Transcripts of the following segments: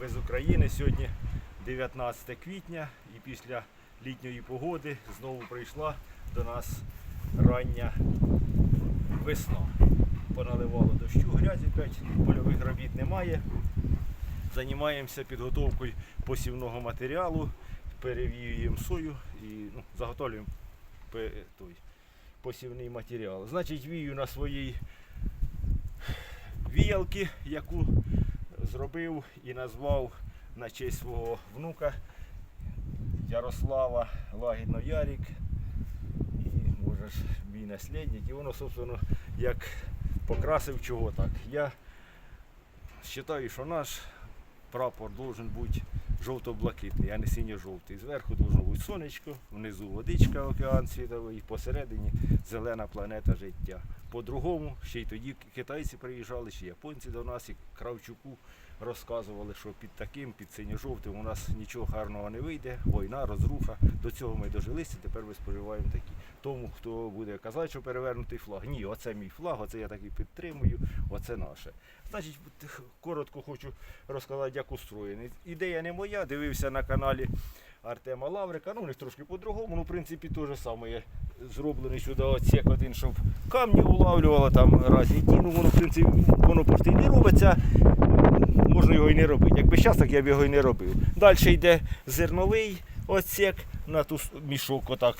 без України. Сьогодні 19 квітня і після літньої погоди знову прийшла до нас рання весна. Поналивало дощу, грязі 5 польових робіт немає. Займаємося підготовкою посівного матеріалу, перевіюємо сою і ну, заготовлюємо той, посівний матеріал. Значить, вію на своїй віялки, яку зробив і назвав на честь свого внука Ярослава Лагідно Ярік. І може ж мій наслідник. І воно, собственно, як покрасив чого так. Я вважаю, що наш прапор должен бути жовто-блакитний, а не синьо-жовтий. Зверху должно бути сонечко, внизу водичка, океан світовий, і посередині зелена планета життя. По-другому, ще й тоді китайці приїжджали, чи японці до нас і Кравчуку розказували, що під таким, під синьо-жовтим у нас нічого гарного не вийде, війна, розруха. До цього ми дожилися, тепер ми споживаємо такі. Тому, хто буде казати, що перевернутий флаг, ні, оце мій флаг, оце я такий підтримую, оце наше. Значить, коротко хочу розказати, як устроєний. Ідея не моя, дивився на каналі Артема Лаврика. Ну, у них трошки по-другому, ну, в принципі, те ж саме є зроблений сюди отсек один, щоб камні улавлювало, там разні ті. Ну, воно, в принципі, воно просто і не робиться. Можна його і не робити. Якби зараз, так я б його і не робив. Далі йде зерновий отсек, на ту мішок отак,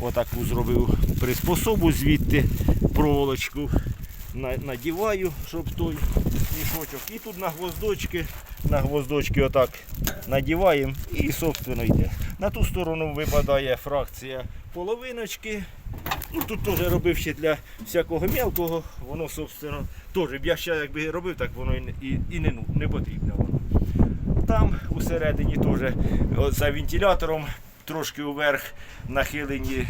отаку зробив приспособу, звідти проволочку надіваю, щоб той мішочок. І тут на гвоздочки, на гвоздочки отак надіваємо і, собственно, йде. На ту сторону випадає фракція половиночки. Ну, тут теж робив ще для всякого мелкого, воно, собственно, теж я ще якби робив, так воно і, і, і не, не потрібно воно. Там усередині теж за вентилятором трошки вверх нахилені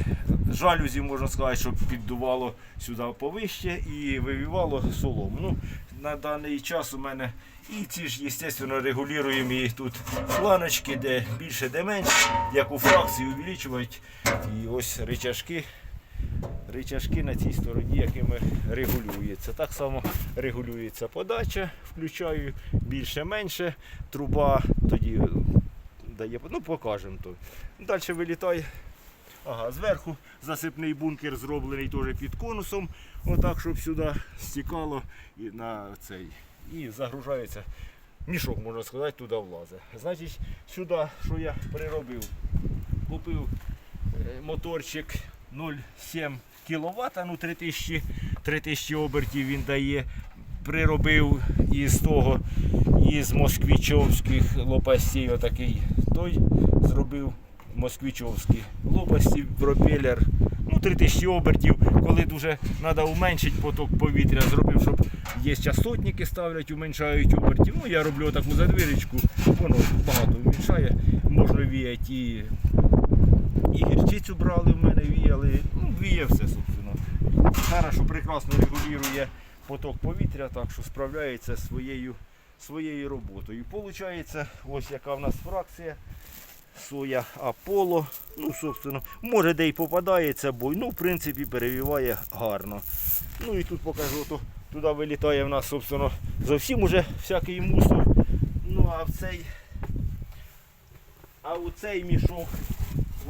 жалюзі, можна сказати, щоб піддувало сюди повище і вивівало солому. Ну, на даний час у мене і ці ж, звісно, регулюємо і тут планочки, де більше, де менше, як у фракції увеличують. І ось рычажки рычажки на цій стороні, якими регулюється. Так само регулюється подача, включаю більше-менше, труба тоді дає, ну покажемо то. Далі вилітає. Ага, зверху засипний бункер зроблений теж під конусом, отак, щоб сюди стікало і на цей. І загружається. Мішок, можна сказати, туди влазить. Значить, сюди, що я приробив, купив е, моторчик 0,7 кВт, ну 3000, 3000 обертів він дає. Приробив із того, із москвичовських лопастей, отакий той зробив москвичовські лопасті, пропелер. Ну, 3000 обертів, коли дуже треба уменшити поток повітря, зробив, щоб є частотники ставлять, уменшають обертів. Ну, я роблю таку задвірочку, воно багато уменшає, можна віяти і і гірчицю брали в мене, віяли. Ну, віє все, собственно. Хорошо, прекрасно регулює поток повітря, так що справляється своєю, своєю роботою. Получається, ось яка в нас фракція. Соя Аполло. Ну, собственно, може де й попадається бой, ну, в принципі, перевіває гарно. Ну і тут покажу, то туди вилітає в нас, собственно, зовсім уже всякий мусор. Ну а в цей, а у цей мішок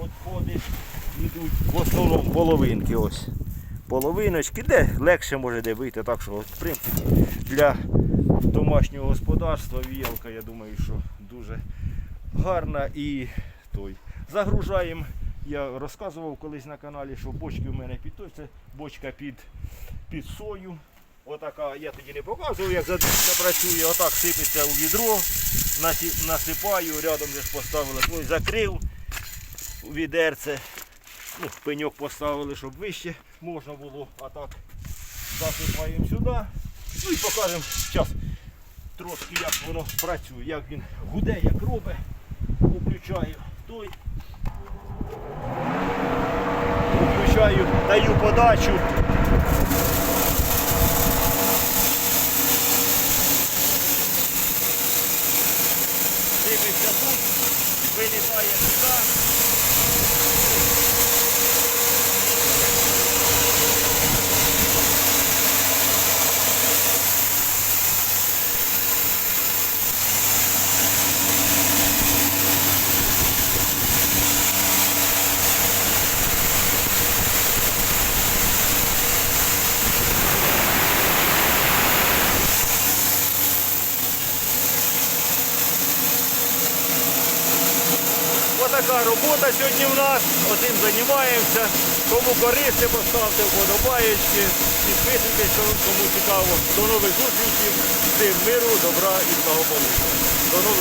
відходи йдуть в основному половинки ось. Половиночки, де легше може де вийти, так що в принципі для домашнього господарства віялка, я думаю, що дуже гарна і той. Загружаємо. Я розказував колись на каналі, що бочки в мене під той, це бочка під, під сою. Отака, я тоді не показував, як за- запрацює, отак сипеться у відро, насипаю, рядом же поставили, ось закрив відерце. Ну, пеньок поставили, щоб вище можна було, а так засипаємо сюди. Ну і покажемо зараз трошки як воно працює, як він гуде, як робить. Включаю той. Включаю, даю подачу. Дивиться тут, вилітає туди. Робота сьогодні в нас. Отим займаємося. Кому корисне, поставте вподобаєчки, підписуйтесь, кому цікаво. До нових зустрічей. Всім миру, добра і благополуччя.